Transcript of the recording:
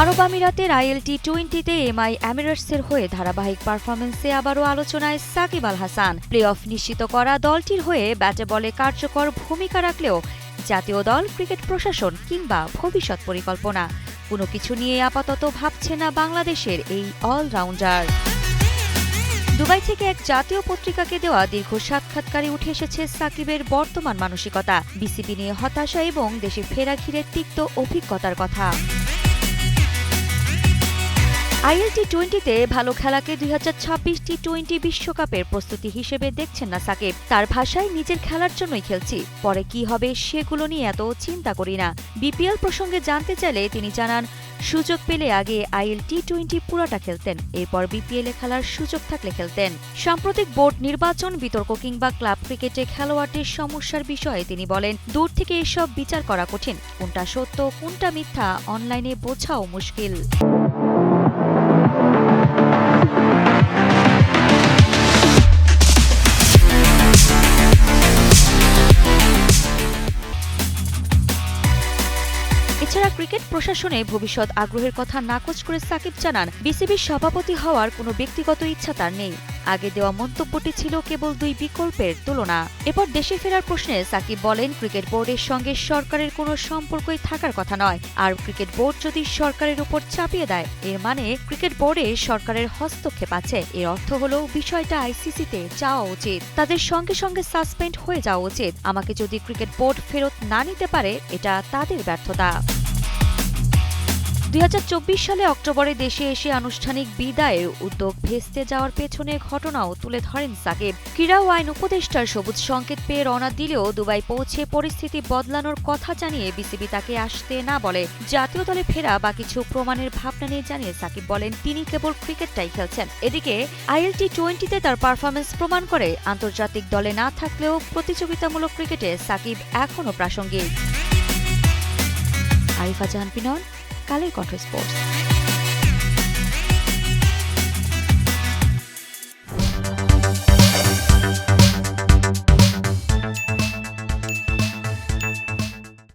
আরব আমিরাতের আইএলটি টোয়েন্টিতে এমআই এমিরেটসের হয়ে ধারাবাহিক পারফরমেন্সে আবারও আলোচনায় সাকিব আল হাসান। প্লে অফ নিশ্চিত করা দলটির হয়ে ব্যাটে বলে কার্যকর ভূমিকা রাখলেও জাতীয় দল, ক্রিকেট প্রশাসন কিংবা ভবিষ্যৎ পরিকল্পনা। কোনো কিছু নিয়ে আপাতত ভাবছে না বাংলাদেশের এই অলরাউন্ডার। দুবাই থেকে এক জাতীয় পত্রিকাকে দেওয়া দীর্ঘ সাক্ষাৎকারে উঠে এসেছে সাকিবের বর্তমান মানসিকতা। বিসিবি নিয়ে হতাশা এবং দেশে ফেরা ঘিরে তিক্ত অভিজ্ঞতার কথা। আইএলটি টোয়েন্টিতে ভালো খেলাকে দুই হাজার ছাব্বিশ টি টোয়েন্টি বিশ্বকাপের প্রস্তুতি হিসেবে দেখছেন না সাকিব। তার ভাষায় নিজের খেলার জন্যই খেলছি। পরে কি হবে সেগুলো নিয়ে এত চিন্তা করি না। বিপিএল প্রসঙ্গে জানতে চাইলে তিনি জানান, সুযোগ পেলে আগে আইএল টি টোয়েন্টি পুরাটা খেলতেন, এরপর বিপিএল খেলার সুযোগ থাকলে খেলতেন। সাম্প্রতিক বোর্ড নির্বাচন, বিতর্ক কিংবা ক্লাব ক্রিকেটে খেলোয়াড়দের সমস্যার বিষয়ে তিনি বলেন, দূর থেকে এসব বিচার করা কঠিন, কোনটা সত্য, কোনটা মিথ্যা, অনলাইনে বোঝাও মুশকিল। এছাড়া ক্রিকেট প্রশাসনে ভবিষ্যৎ আগ্রহের কথা নাকচ করে সাকিব জানান, বিসিবির সভাপতি হওয়ার কোনো ব্যক্তিগত ইচ্ছা তার নেই। আগে দেওয়া মন্তব্যটি ছিল কেবল দুই বিকল্পের তুলনা। এরপর দেশে ফেরার প্রশ্নে সাকিব বলেন, ক্রিকেট বোর্ডের সঙ্গে সরকারের কোনো সম্পর্কই থাকার কথা নয়। আর ক্রিকেট বোর্ড যদি সরকারের উপর চাপিয়ে দেয়, এর মানে ক্রিকেট বোর্ডে সরকারের হস্তক্ষেপ আছে। এর অর্থ হলো বিষয়টা আইসিসিতে যাওয়া উচিত। তাদের সঙ্গে সঙ্গে সাসপেন্ড হয়ে যাওয়া উচিত। আমাকে যদি ক্রিকেট বোর্ড ফেরত না নিতে পারে, এটা তাদের ব্যর্থতা। দুই হাজার চব্বিশ সালে অক্টোবরে দেশে এসে আনুষ্ঠানিক বিদায়ের উদ্যোগ ভেস্তে যাওয়ার পেছনে ঘটনাও তুলে ধরেন সাকিব। ক্রীড়া ও আইন উপদেষ্টার সবুজ সংকেত পেয়ে রওনা দিলেও দুবাই পৌঁছে পরিস্থিতি বদলানোর কথা জানিয়ে বিসিবি তাকে আসতে না বলে। জাতীয় দলে ফেরা বা কিছু প্রমাণের ভাবনা নিয়ে জানিয়ে সাকিব বলেন, তিনি কেবল ক্রিকেটটাই খেলছেন। এদিকে আইএলটি টোয়েন্টিতে তার পারফরমেন্স প্রমাণ করে, আন্তর্জাতিক দলে না থাকলেও প্রতিযোগিতামূলক ক্রিকেটে সাকিব এখনও প্রাসঙ্গিক। আরিফা জাহান পিনন কালের কঠোর স্পোর্টস।